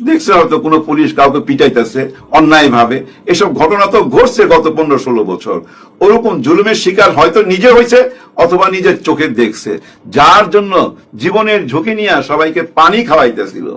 দেখছে হয়তো কোনো পুলিশ কাউকে পিটাইতেছে অন্যায় ভাবে এসব ঘটনা তো ঘটছে গত পনেরো ষোলো বছর। ওরকম জুলুমের শিকার হয়তো নিজে হয়েছে অথবা নিজের চোখে দেখছে। যার জন্য জীবনের ঝুঁকি নিয়ে সবাইকে পানি খাওয়াইতেছিল।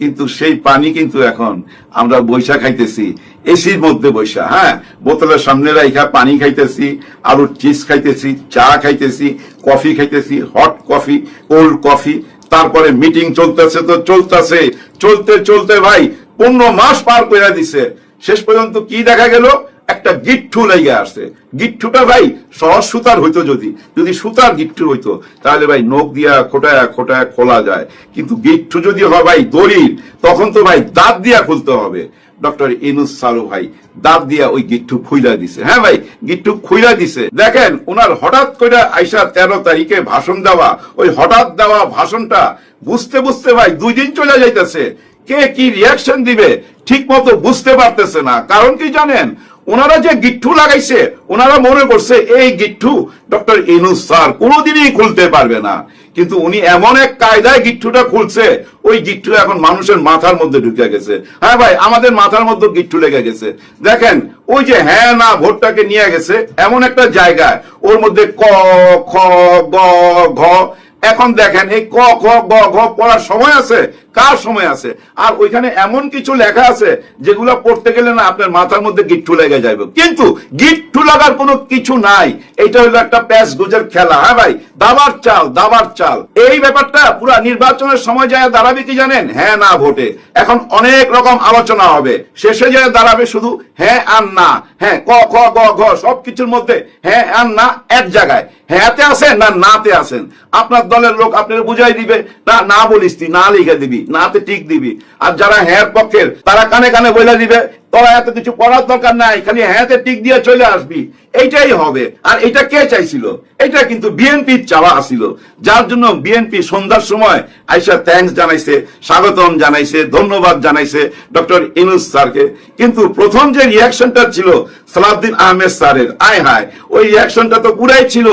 কিন্তু সেই পানি কিন্তু এখন আমরা বৈশা খাইতেছি, এসির মধ্যে বৈশা হ্যাঁ? বোতলের সামনে রাইখা পানি খাইতেছি, আলুর চিজ খাইতেছি, চা খাইতেছি, কফি খাইতেছি, হট কফি, কোল্ড কফি তারপরে মিটিং চলতেছে তো চলতেছে। চলতে চলতে ভাই পনেরো মাস পার করে দিছে। শেষ পর্যন্ত কি দেখা গেল? একটা গিট্টু লেগে আসছে। গিট্টুটা ভাই সহজ সুতার হইতো যদি। যদি সুতার গিট্টু হইতো, তাহলে ভাই নখ দিয়া খোটায়া খোটায়া খোলা যায়। কিন্তু গিট্টু যদি হয় ভাই দড়ির, তখন তো ভাই দাঁত দিয়া খুলতে হবে। ডক্টর ইনুস সালু ভাই, দাঁত দিয়া ওই গিট্টু খুইলা দিছে। হ্যাঁ ভাই, গিট্টু খুইলা দিছে। দেখেন ওনার হঠাৎ করে আইসা তেরো তারিখে ভাষণ দেওয়া, ওই হঠাৎ দেওয়া ভাষণটা বুঝতে বুঝতে ভাই দুই দিন চলে যাইতেছে। কে কি রিয়াকশন দিবে ঠিক মতো বুঝতে পারতেছে না। কারণ কি জানেন ওনারা যে গিট্টু লাগাইছে, ওনারা মনে করছে, এই গিট্টু ডক্টর ইনুস স্যার কোনোদিনই খুলতে পারবে না। কিন্তু উনি এমন এক কায়দায় গিট্টুটা খুলছে, ওই গিট্টু এখন মানুষের মাথার মধ্যে ঢুকে গেছে। হ্যাঁ ভাই, আমাদের মাথার মধ্যে গিট্টু লেগে গেছে। দেখেন, ওই যে হ্যাঁ না ভোটটাকে নিয়ে গেছে, এমন একটা জায়গায়, ওর মধ্যে ক, খ, গ, ঘ। এখন দেখেন, এই ক, খ, গ, ঘ পড়ার সময় আছে কার সময় আছে? আর ওইখানে এমন কিছু লেখা আছে যেগুলো পড়তে গেলে না আপনার মাথার মধ্যে গিট্টু লেগে যাবে কিন্তু গিট্টু লাগার কোনো কিছু নাই। এটা হলো একটা প্যাস গুজের খেলা হ্যাঁ ভাই? দাবার চাল দাবার চাল। এই ব্যাপারটা পুরা নির্বাচনের সময় যায় দাঁড়াবে কি জানেন? হ্যাঁ না ভোটে। এখন অনেক রকম আলোচনা হবে। শেষে যায় দাঁড়াবে শুধু হ্যাঁ আর না। হ্যাঁ ক, খ, গ, ঘ, সব কিছুর মধ্যে হ্যাঁ আর না এক জায়গায়। হ্যাঁতে আছেন না নাতে আছেন? আপনার দলের লোক আপনার বুঝাই দিবে, না না বলিস তুই, না লিখে দিবি। নাতে টিক দিবি। আর যারা হ্যাঁ পক্ষের তারা কানে কানে বইলা দিবে তোরা এত কিছু করার দরকার নাই, খালি হ্যাঁতে টিক দিয়ে চলে আসবি। এইটাই হবে। আর এটা কে চাইছিল? এটা কিন্তু চাওয়া আসিল যার জন্য বিএনপি সন্ধ্যার সময় আইসা থ্যাঙ্কস জানাইছে, স্বাগতম জানাইছে, ধন্যবাদ জানাইছে ডক্টর ইনুস স্যারকে। কিন্তু প্রথম যে রিয়াকশনটা ছিল সালাউদ্দিন আহমেদ স্যারের, আয় হায়, ওই রিয়াকশনটা তো পুরাই ছিল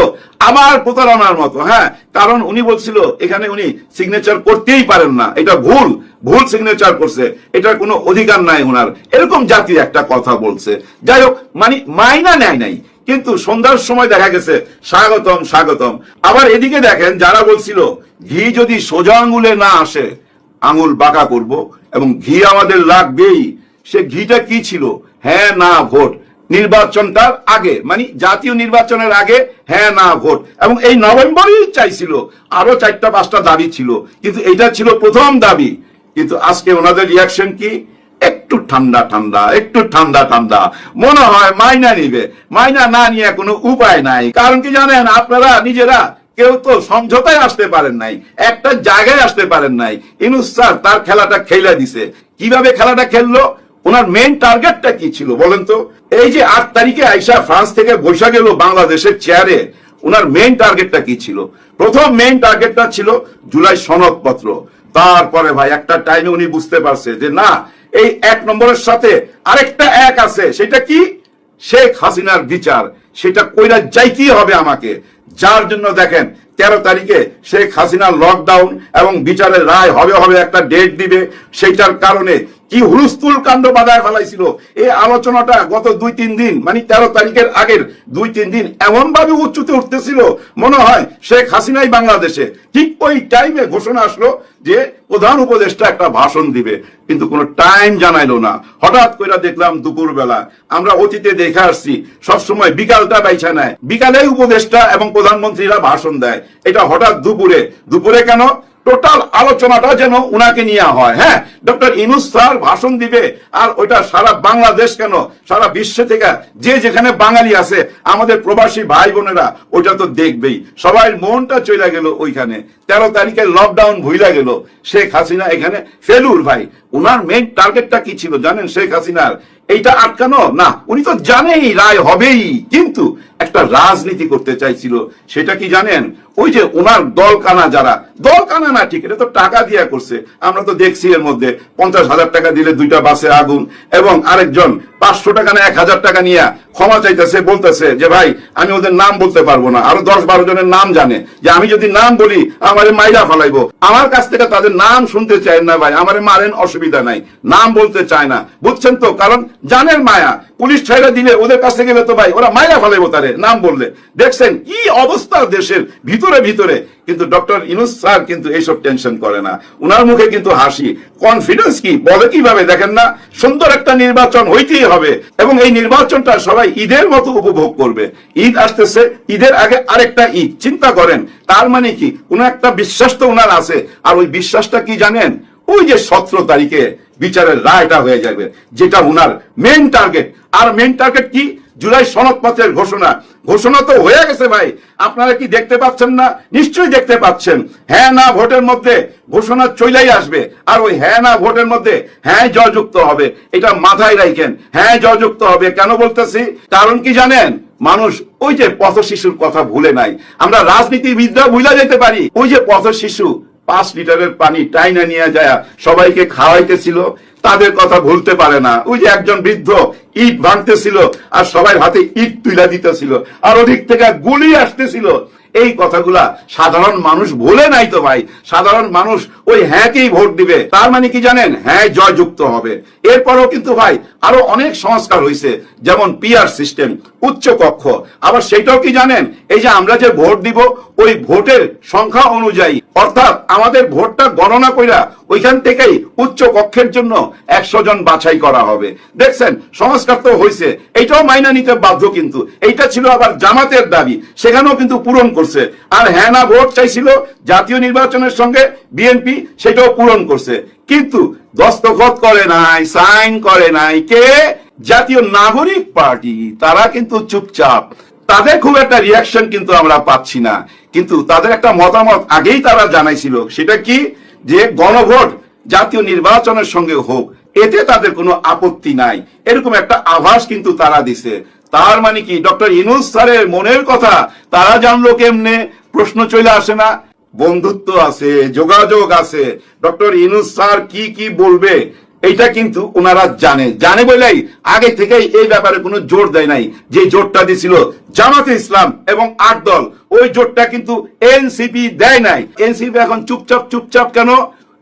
আমার প্রতারণার মতো হ্যাঁ? কারণ উনি বলছিল, এখানে উনি সিগনেচার করতেই পারেন না, এটা ভুল। ভুল সিগনেচার করছে, এটার কোনো অধিকার নাই ওনার। এরকম জাতির একটা কথা বলছে। যাই হোক মানে মাইনা নেয় নাই। কিন্তু সন্ধ্যার সময় দেখা গেছে, স্বাগতম স্বাগতম। আবার এদিকে দেখেন, যারা বলছিল, ঘি যদি সোজা আঙ্গুলে না আসে, আঙুল বাঁকা করব এবং ঘি আমাদের লাগবেই। সে ঘিটা কি ছিল? হ্যাঁ না ভোট। নির্বাচনটার আগে মানে জাতীয় নির্বাচনের আগে হ্যাঁ না ভোট। এবং এই নভেম্বরই চাইছিল। আরও চারটা, পাঁচটা দাবি ছিল। কিন্তু এটা ছিল প্রথম দাবি। কিন্তু আজকে ওনাদের রিয়াকশন কি? একটু ঠান্ডা ঠান্ডা, একটু ঠান্ডা ঠান্ডা। মনে হয় মাইনা নিবে। মাইনা না নিয়ে কোনো উপায় নাই। কারণ কি জানেন, আপনারা নিজেরা কেউ তো সমঝোতায় আসতে পারেন নাই, একটা জায়গায় আসতে পারেন নাই। ইনুস স্যার তার খেলাটা খেলে দিছে। কীভাবে খেলাটা খেললো? ওনার মেন টার্গেটটা কি ছিল বলেন তো? এই যে আট তারিখে আইসা ফ্রান্স থেকে বৈশা গেল বাংলাদেশের চেয়ারে ওনার মেন টার্গেটটা কি ছিল? প্রথম মেন টার্গেটটা ছিল জুলাই সনদপত্র। তারপরে ভাই, একটা টাইমে উনি বুঝতে পারছে যে না, এই এক নম্বরের সাথে আরেকটা এক আছে। সেটা কি? শেখ হাসিনার বিচার। সেটা কইরা যাইতেই হবে আমাকে। যার জন্য দেখেন, তেরো তারিখে শেখ হাসিনা লকডাউন এবং বিচারের রায় হবে হবে একটা ডেট দিবে। সেইটার কারণে কি হুলস্থুল কাণ্ড বাধায় ফেলাইছিল? এই আলোচনাটা গত দুই, তিন দিন মানে তেরো তারিখের আগের দুই, তিন দিন এমন ভাবে উচ্চতে উঠতেছিল, মনে হয় শেখ হাসিনাই বাংলাদেশে। ঠিক ওই টাইমে ঘোষণা আসলো যে প্রধান উপদেষ্টা একটা ভাষণ দিবে, কিন্তু কোনো টাইম জানাইলো না। হঠাৎ করে দেখলাম দুপুর বেলা আমরা অতীতে দেখে আসছি, সবসময় বিকালটা বাইছা নেয়। বিকালে উপদেষ্টা এবং প্রধানমন্ত্রীরা ভাষণ দেয়। এটা হঠাৎ দুপুরে। দুপুরে কেন? টোটাল আলোচনাটা যেন উনাকে নিয়ে হয় হ্যাঁ? ডক্টর ইনুস স্যার ভাষণ দিবে, আর ওইটা সারা বাংলাদেশ কেন? সারা বিশ্ব থেকে যে যেখানে বাঙালি আছে, আমাদের প্রবাসী ভাই বোনেরা ওইটা তো দেখবেই। সবাই মনটা চলে গেল ওইখানে। তেরো তারিখে লকডাউন ভুইলা গেল। শেখ হাসিনা এখানে ফেলুর ভাই। উনার মেইন টার্গেটটা কি ছিল জানেন শেখ হাসিনার? এইটা আটকানো? না, উনি তো জানেই রায় হবেই। কিন্তু একটা রাজনীতি করতে চাইছিল, সেটা কি জানেন? ওই যে ওনার দল কানা যারা দল কানা না ঠিক, এটা তো টাকা দিয়া করছে। আমরা তো দেখছি এর মধ্যে, পঞ্চাশ হাজার টাকা দিলে দুইটা বাসে আগুন, এবং আরেকজন পাঁচশো টাকা না এক হাজার টাকা নিয়ে ক্ষমা চাইতেছে, বলতেছে যে, ভাই, আমি ওদের নাম বলতে পারব না। আরও দশ বারো জনের নাম জানে, যে আমি যদি নাম বলি, আমারে মাইরা ফেলাইবো। আমার কাছ থেকে তাদের নাম শুনতে চায় না, ভাই, আমারে মারেন, অসুবিধা নাই। নাম বলতে চায় না, বুঝছেন তো? কারণ জানের মায়া পুলিশ ছাইরা দিলে ওদের কাছে গেলে তো ভাই ওরা মাইরা ফেলাইবো তারে, নাম বললে। দেখছেন কি অবস্থা দেশের, ভিতরে ভিতরে। কিন্তু ডক্টর ইনুস স্যার কিন্তু এইসব টেনশন করে না। উনার মুখে কিন্তু হাসি। কনফিডেন্স কি? বলে কীভাবে? দেখেন না, সুন্দর একটা নির্বাচন হইতেই হবে। এবং এই নির্বাচনটা সবাই ঈদের মতো উপভোগ করবে। ঈদ আসতেছে, ঈদের আগে আরেকটা ঈদ। চিন্তা করেন, তার মানে কি? কোন একটা বিশ্বাস তো উনার আছে। আর ওই বিশ্বাসটা কি জানেন? ওই যে সতেরো তারিখে বিচারের রায়টা হয়ে যাবে, যেটা উনার মেন টার্গেট আর মেন টার্গেট কি? জুলাই সনদপত্রের ঘোষণা। ঘোষণা তো হয়ে গেছে ভাই। আপনারা কি দেখতে পাচ্ছেন না? নিশ্চয়ই দেখতে পাচ্ছেন। হ্যাঁ না ভোটের মধ্যে ঘোষণা চলেই আসবে। আর ওই হ্যাঁ না ভোটের মধ্যে হ্যাঁ জয়যুক্ত হবে। এটা মাথায় রাখেন হ্যাঁ জয়যুক্ত হবে। কেন বলতেছি? কারণ কি জানেন? মানুষ ওই যে পথ শিশুর কথা ভুলে নাই। আমরা রাজনীতিবিদরা ভুলে যেতে পারি। ওই যে পথ শিশু পাঁচ লিটারের পানি টাইনা নিয়ে যায়, সবাইকে খাওয়াইতেছিল, তাদের কথা ভুলতে পারে না। ওই যে একজন বৃদ্ধ, ইট ভাঙতেছিল, আর সবাই হাতে ইট তুলে দিতেছিল, আর ওদিক থেকে গুলি আসতেছিল। এই কথাগুলা সাধারণ মানুষ ভুলে নাই তো ভাই। সাধারণ মানুষ ওই হ্যাঁকেই ভোট দিবে। তার মানে কি জানেন? হ্যাঁ জয়যুক্ত হবে। এরপরও কিন্তু ভাই আরও অনেক সংস্কার হয়েছে যেমন পিআর সিস্টেম, উচ্চ কক্ষ। আবার সেটাও কি জানেন? এই যে আমরা যে ভোট দিব, ওই ভোটের সংখ্যা অনুযায়ী। অর্থাৎ আমাদের ভোটটা গণনা কইরা ওইখান থেকেই উচ্চ কক্ষের জন্য একশো জন বাছাই করা হবে। দেখছেন? সংস্কার তো হয়েছে এইটাও মাইনা নিতে বাধ্য কিন্তু। এইটা ছিল আবার জামাতের দাবি। সেখানেও কিন্তু পূরণ করছে। আর হ্যাঁ না ভোট চাইছিল জাতীয় নির্বাচনের সঙ্গে বিএনপি সেটাও পূরণ করছে। কিন্তু দস্তখত করে নাই, সাইন করে নাই কে? জাতীয় নাগরিক পার্টি। তারা কিন্তু চুপচাপ। তাদের খুব একটা রিয়াকশন কিন্তু আমরা পাচ্ছি না। কিন্তু তাদের একটা মতামত আগেই তারা জানাইছিল। সেটা কি? যে গণভোট জাতীয় নির্বাচনের সঙ্গে হোক, এতে তাদের কোনো আপত্তি নাই। এরকম একটা আভাস কিন্তু তারা দিছে। তার মানে কি? ডক্টর ইনুস স্যারের মনের কথা, তারা জানলো কেমনে? প্রশ্ন চলে আসে না। বন্ধুত্ব আছে, যোগাযোগ আছে। ডক্টর ইনুস স্যার কি কি বলবে, এইটা কিন্তু ওনারা জানে। জানে বলেই আগে থেকেই এই ব্যাপারে কোনো জোর দেয় নাই। যে জোরটা দিছিল জামাতে ইসলাম এবং আট দল, ওই জোরটা কিন্তু এনসিপি দেয় নাই। এনসিপি এখন চুপচাপ চুপচাপ কেন?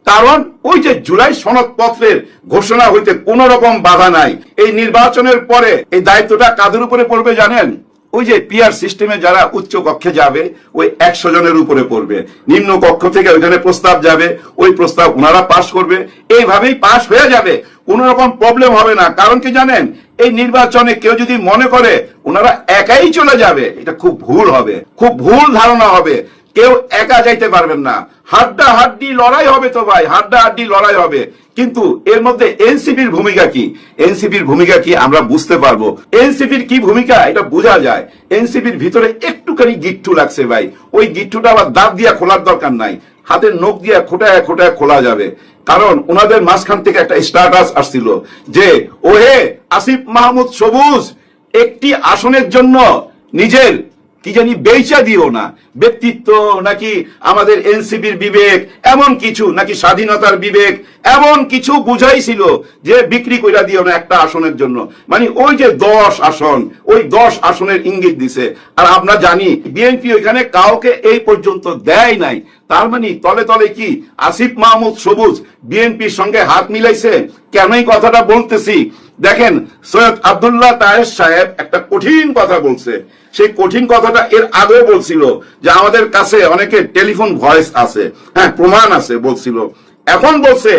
কারণ ওই যে জুলাই সনদপত্রের ঘোষণা হইতে কোন রকম বাধা নাই। এই নির্বাচনের পরে এই দায়িত্বটা কাদের উপরে পড়বে জানেন? ওই যে পিআর সিস্টেমে যারা উচ্চ কক্ষে যাবে, ওই একশো জনের উপরে পড়বে। নিম্ন কক্ষ থেকে ওইখানে প্রস্তাব যাবে, ওই প্রস্তাব ওনারা পাশ করবে। এইভাবেই পাশ হয়ে যাবে, কোন রকম প্রবলেম হবে না। কারণ কি জানেন? এই নির্বাচনে কেউ যদি মনে করে ওনারা একাই চলে যাবে, এটা খুব ভুল হবে। খুব ভুল ধারণা হবে। কেউ একা যাইতে পারবেন না। হাড্ডা হাড্ডি লড়াই হবে তো ভাই, হাড্ডা হাড্ডি লড়াই হবে। কিন্তু এর মধ্যে এনসিপির ভূমিকা কি? এনসিপির ভূমিকা কি আমরা বুঝতে পারব। এনসিপির কি ভূমিকা? এটা বোঝা যায়। এনসিপির ভিতরে একটুখানি গিট্টু লাগছে ভাই। ওই গিট্টুটা আবার দাঁত দিয়া খোলার দরকার নাই। হাতের নখ দিয়া খোটায় খোটায় খোলা যাবে। কারণ ওনাদের মাঝখান থেকে একটা স্টার্টাস আসছিল যে, ওহে আসিফ মাহমুদ সবুজ, একটি আসনের জন্য নিজের কি জানি বেচা দিও না। ব্যক্তিত্ব নাকি আমাদের এনসিপির বিবেক, এমন কিছু নাকি স্বাধীনতার বিবেক, এমন কিছু বুঝাইছিল যে বিক্রি কইরা দিও না একটা আসনের জন্য। মানে ওই যে দশ আসন, ওই দশ আসনের ইঙ্গিত দিছে। আর আমরা জানি, বিএনপি ওইখানে কাউকে এই পর্যন্ত দেয় নাই। তার মানে তলে তলে কি আসিফ মাহমুদ সবুজ বিএনপির সঙ্গে হাত মিলাইছে? কেনই কথাটা বলতেছি? দেখেন, সৈয়দ আবদুল্লাহ তাহের সাহেব একটা কঠিন কথা বলছে। সেই কঠিন কথাটা এর আগেও বলছিল যে আমাদের কাছে অনেকে টেলিফোন ভয়েস আছে হ্যাঁ প্রমাণ আছে বলছিল। এখন বলছে,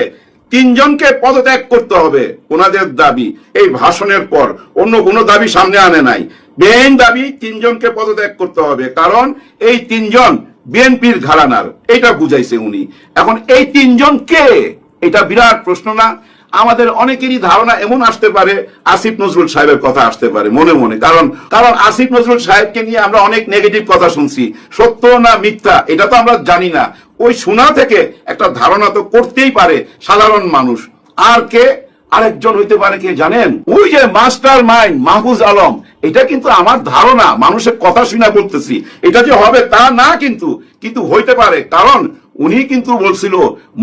তিনজনকে পদত্যাগ করতে হবে ওনাদের দাবি। এই ভাষণের পর অন্য কোনো দাবি সামনে আনে নাই। মেইন দাবি তিনজনকে পদত্যাগ করতে হবে, কারণ এই তিনজন বিএনপির ঘরানার এটা বুঝাইছে উনি। এখন এই তিনজন কে? এটা বিরাট প্রশ্ন না। আমাদের অনেকেরই ধারণা এমন আসতে পারে, আসিফ নজরুল সাহেবের কথা আসতে পারে, মনে মনে। কারণ কারণ আসিফ নজরুল সাহেবকে নিয়ে আমরা অনেক নেগেটিভ কথা শুনছি। সত্য না মিথ্যা, এটা তো আমরা জানি না। ওই শোনা থেকে একটা ধারণা তো করতেই পারে সাধারণ মানুষ। আর কে? আরেকজন হইতে পারে কে জানেন? ওই যে মাস্টার মাইন্ড, মাহফুজ আলম, এটা কিন্তু আমার ধারণা, মানুষের কথা শুনে বলতেছি। এটা যে হবে তা না কিন্তু কিন্তু হইতে পারে, কারণ উনি কিন্তু বলছিল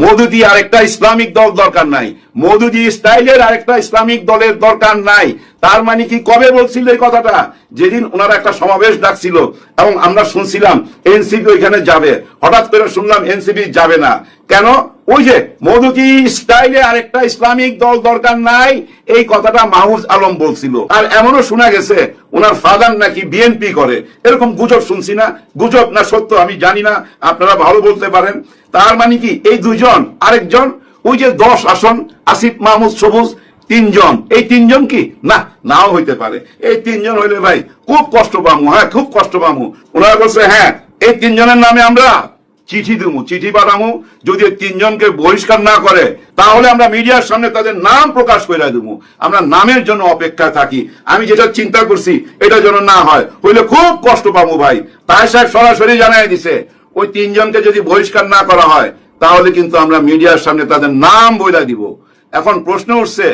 মধুদি আরেকটা ইসলামিক দল দরকার নাই মধুদি স্টাইলের আরেকটা ইসলামিক দলের দরকার নাই। তার মানে কি কবে বলছিল এই কথাটা? যেদিন ওনারা একটা সমাবেশ ডাকছিল, এবং আমরা শুনছিলাম, এনসিপি ওইখানে যাবে। হঠাৎ করে শুনলাম, এনসিপি যাবে না। কেন? ওই যে মধুকি স্টাইলে আরেকটা ইসলামিক দল দরকার নাই, এই কথাটা মাহফুজ আলম বলছিল। আর এমনও শোনা গেছে, ওনার ফাদার নাকি বিএনপি করে। এরকম গুজব শুনছি না, গুজব না সত্য আমি জানি না, আপনারা ভালো বলতে পারেন। তার মানে কি, এই দুইজন, আরেকজন, ওই যে দশ আসন, আসিফ, মাহমুদ, সবুজ, তিনজন। এই তিনজন কি? না, নাও হইতে পারে। এই তিনজন হইলে ভাই, খুব কষ্ট পামু হ্যাঁ খুব কষ্ট পামু। ওনারা বলছে হ্যাঁ এই তিনজনের নামে আমরা চিঠি দেবো চিঠি পাঠামু, যদি তিনজনকে বহিষ্কার না করে, তাহলে আমরা মিডিয়ার সামনে তাদের নাম প্রকাশ করে দেবো আমরা নামের জন্য অপেক্ষায় থাকি। আমি যেটা চিন্তা করছি, এটা যেন না হয়, হইলে খুব কষ্ট পাবো ভাই। তাই সাহেব সরাসরি জানাই দিছে, ওই তিনজনকে যদি বহিষ্কার না করা হয়, তাহলে কিন্তু আমরা মিডিয়ার সামনে তাদের নাম বইলা দিব। এখন প্রশ্ন উঠছে,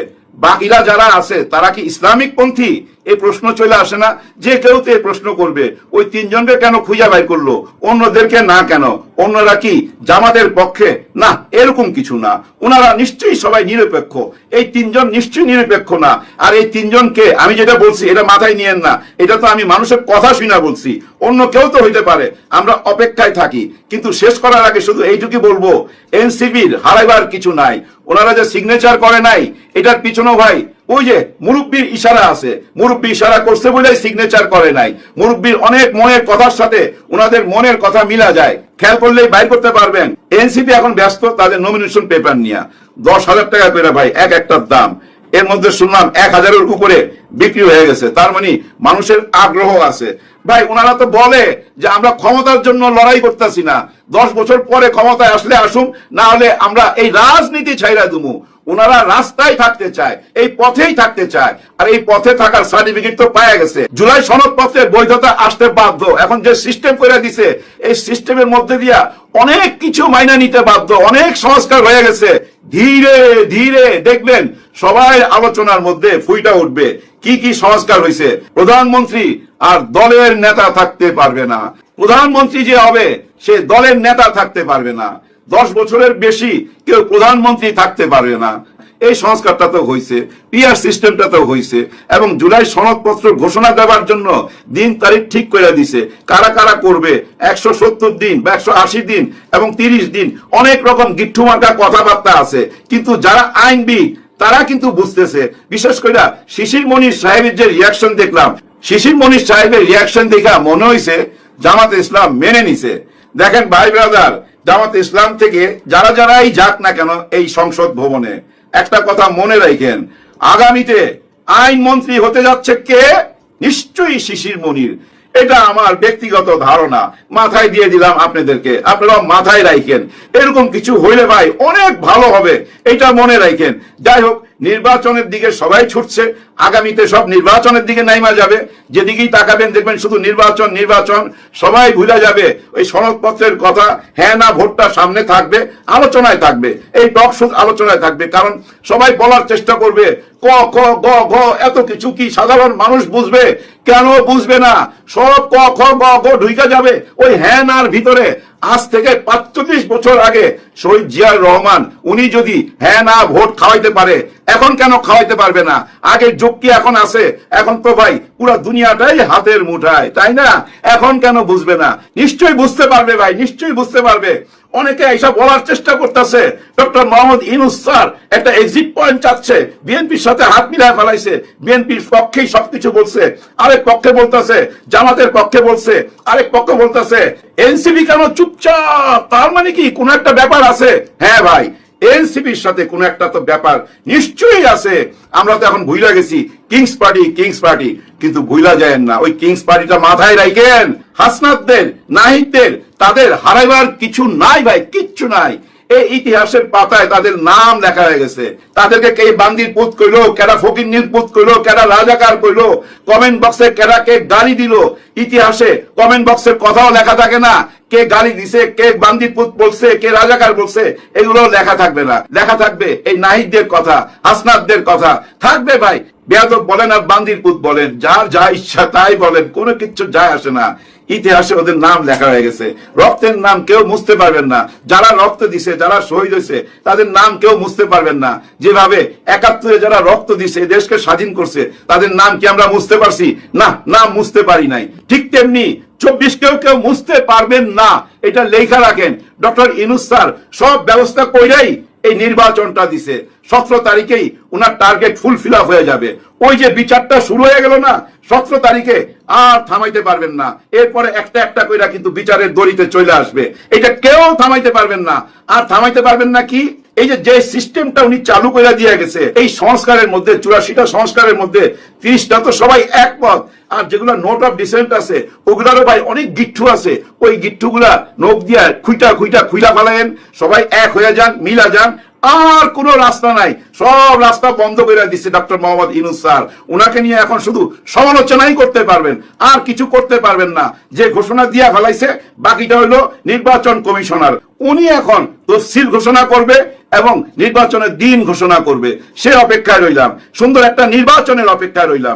বাকিরা যারা আছে, তারা কি ইসলামিক পন্থী এই প্রশ্ন চলে আসে না। যে কেউ তো এই প্রশ্ন করবে, ওই তিনজনকে কেন খুঁজে বাই করল? অন্যদেরকে না কেন? অন্যরা কি জামাতের পক্ষে? না, এরকম কিছু না। ওনারা নিশ্চয়ই সবাই নিরপেক্ষ। এই তিনজন নিশ্চয়ই নিরপেক্ষ না। আর এই তিনজনকে আমি যেটা বলছি, এটা মাথায় নিয়েন না। এটা তো আমি মানুষের কথা শুনে বলছি। অন্য কেউ তো হইতে পারে। আমরা অপেক্ষায় থাকি। কিন্তু শেষ করার আগে শুধু এইটুকু বলব এনসিবির হারাইবার কিছু নাই। ওনারা যে সিগনেচার করে নাই, এটার পিছনেও ভাই, ওই যে মুরব্বীর ইশারা আছে। মুরব্বী ইশারা করছে বলে সিগনেচার করে নাই। মুরব্বীর অনেক মনের কথার সাথে ওনাদের মনের কথা মিলা যায়। খেয়াল করলেই বাইর করতে পারবেন। এনসিপি এখন ব্যস্ত, তাদের নমিনেশন পেপার নিয়ে। দশ হাজার টাকা করে ভাই, এক একটার দাম। এর মধ্যে শুনলাম এক হাজারের উপরে বিক্রি হয়ে গেছে। তার মানে মানুষের আগ্রহ আছে। ভাই, ওনারা তো বলে যে আমরা ক্ষমতার জন্য লড়াই করতেছি না। দশ বছর পরে ক্ষমতায় আসলে আসুন, না হলে আমরা এই রাজনীতি ছাইরা দুমু। ওনারা রাস্তায় থাকতে চায়, এই পথেই থাকতে চায়। আর এই পথে থাকার সার্টিফিকেট তো পাওয়া গেছে। জুলাই সনদপত্রের বৈধতা আসতে বাধ্য। এখন যে সিস্টেম করে দিছে, এই সিস্টেমের মধ্যে দিয়া অনেক কিছু মাইনা নিতে বাধ্য। অনেক সংস্কার হয়ে গেছে। ধীরে ধীরে, দেখবেন, সবাই আলোচনার মধ্যে ফুইটা উঠবে। কি কি সংস্কার হয়েছে প্রধানমন্ত্রী আর দলের নেতা থাকতে পারবে না। প্রধানমন্ত্রী যে হবে, সে দলের নেতা থাকতে পারবে না। দশ বছরের বেশি কেউ প্রধানমন্ত্রী থাকতে পারবে না। এই সংস্কারটা তো হয়েছে পিআর সিস্টেমটা তো হয়েছে এবং জুলাই সনদপত্র ঘোষণা দেওয়ার জন্য দিন তারিখ ঠিক করে দিছে। কারা কারা করবে? একশো সত্তর দিন বা একশো আশি দিন এবং তিরিশ দিন, অনেক রকম গিট্টু মার্কা কথাবার্তা আছে। কিন্তু যারা আইনবিদ, তারা কিন্তু বুঝতেছে। বিশেষ করে শিশির মনির সাহেবের যে রিয়াকশন দেখলাম, শিশির মনির সাহেবের রিয়াকশন দেখা মনে হয়েছে জামাত ইসলাম মেনে নিছে। দেখেন ভাই ব্রাদার জামাত ইসলাম থেকে যারা যারাই যাক না কেন এই সংসদ ভবনে। একটা কথা মনে রাখেন, আগামীতে আইনমন্ত্রী হতে যাচ্ছে কে? নিশ্চয়ই শিশির মনির। এটা আমার ব্যক্তিগত ধারণা। মাথায় দিয়ে দিলাম আপনাদেরকে। আপনারা মাথায় রাখেন। এরকম কিছু হইলে ভাই অনেক ভালো হবে, এটা মনে রাখেন। যাই হোক নির্বাচনের দিকে সবাই ছুটছে। আগামীতে সব নির্বাচনের দিকে নাইমা যাবে। যেদিকেই তাকাবেন দেখবেন শুধু নির্বাচন নির্বাচন, সবাই ভুলে যাবে। ওই সনদপত্রের কথা হ্যাঁ না, ভোটটা সামনে থাকবে, আলোচনায় থাকবে। এই টক শুধু আলোচনায় থাকবে। কারণ সবাই বলার চেষ্টা করবে, ক ক গ গ এত কিছু কি সাধারণ মানুষ বুঝবে? কেন বুঝবে না? সব ক, খ, গ গ ঢুইকা যাবে। ওই হ্যাঁ নার ভিতরে। আজ থেকে পাঁচচল্লিশ বছর আগে শহীদ জিয়ার রহমান, উনি যদি হ্যাঁ না, ভোট খাওয়াইতে পারে, এখন কেন খাওয়াইতে পারবে না? আগের যুগ কি এখন আছে? এখন তো ভাই পুরো দুনিয়াটাই হাতের মুঠায় তাই না? এখন কেন বুঝবে না? নিশ্চয়ই বুঝতে পারবে ভাই, নিশ্চয়ই বুঝতে পারবে। অনেকে এইসব বলার চেষ্টা করতেছে। ডক্টর মোহাম্মদ ইনুস স্যার একটা এক্সিট পয়েন্ট চাচ্ছে, বিএনপির সাথে হাত মিলায় ফেলাইছে, বিএনপির পক্ষেই সবকিছু বলছে। আরেক পক্ষে বলতেছে, জামাতের পক্ষে বলছে, আরেক পক্ষ বলতেছে এনসিবি কেন চুপচাপ? তার মানে কি? কোন একটা ব্যাপার আছে? হ্যাঁ ভাই, এনসিপির সাথে কোন একটা তো ব্যাপার। নিশ্চয়ই আছে। আমরা তো এখন ভুইলা গেছি। King's party king's party. কিন্তু ভুইলা যায় না। ওই কিংস পার্টিটা মাথায় রাখেন হাসনাতদের, নাহিদদের, তাদের হারাইবার কিছু নাই ভাই, কিচ্ছু নাই। এই ইতিহাসের পাতায় তাদের নাম লেখা হয়ে গেছে। তাদেরকে কে বান্দির পুত কইলো, কেডা ফকির পুত কইলো, কেডা রাজাকার কইলো কমেন্ট বক্সে কেডা কে গালি দিল। ইতিহাসে কমেন্ট বক্সের কথাও লেখা থাকে না। কে গালি দিছে, কে বান্দি পুত বলছে, কে রাজাকার বলছে এগুলো লেখা থাকবে না। লেখা থাকবে এই নাহিদদের কথা হাসনাদদের কথা। থাকবে ভাই, বেয়াদব বলেন আর বান্দির পুত বলেন, যার যা ইচ্ছা তাই বলেন, কোনো কিছু যায় আসে না। ইতিহাসে ওদের নাম লেখা হয়ে গেছে। রক্তের নাম কেউ মুছতে পারবেন না। যারা রক্ত দিছে, যারা শহীদ হয়েছে, তাদের নাম কেউ মুছতে পারবেন না। যেভাবে একাত্তরে যারা রক্ত দিছে দেশকে স্বাধীন করছে, তাদের নাম কি আমরা মুছতে পারছি? না, নাম মুছতে পারি নাই। ঠিক তেমনি চব্বিশ কেউ কেউ মুছতে পারবেন না। এটা লেখা রাখেন। ডক্টর ইনুস স্যার, সব ব্যবস্থা কইরাই এই নির্বাচনটা দিছে। সতেরো তারিখেই উনার টার্গেট ফুলফিল আপ হয়ে যাবে। ওই যে বিচারটা শুরু হয়ে গেল না, সতেরো তারিখে আর থামাইতে পারবেন না। এরপরে একটা একটা কইরা কিন্তু বিচারের দড়িতে চলে আসবে। এটা কেউ থামাইতে পারবেন না। আর থামাইতে পারবেন না কি? এই যে যে সিস্টেমটা উনি চালু করে দিয়ে গেছে, এই সংস্কারের মধ্যে, চুরাশিটা সংস্কারের মধ্যে, তিরিশটা তো সবাই একমত। আর যেগুলো নোট অফ ডিসেন্ট আছে, ওগুলারও ভাই অনেক গিট্টু আছে। ওই গিট্টুগুলা নোক দিয়া খুইটা খুইটা খুইলা ফেলায়েন, সবাই এক হয়ে যান, মিলা যান আর কোনো রাস্তা নাই। সব রাস্তা বন্ধ করে দিচ্ছে ডক্টর মোহাম্মদ ইনুস স্যার। উনাকে নিয়ে এখন শুধু সমালোচনাই করতে পারবেন। আর কিছু করতে পারবেন না। যে ঘোষণা দিয়া ফেলাইছে, বাকিটা হলো নির্বাচন কমিশনার। উনি এখন তফসিল ঘোষণা করবে এবং নির্বাচনের দিন ঘোষণা করবে। সে অপেক্ষায় রইলাম। সুন্দর একটা নির্বাচনের অপেক্ষায় রইলাম।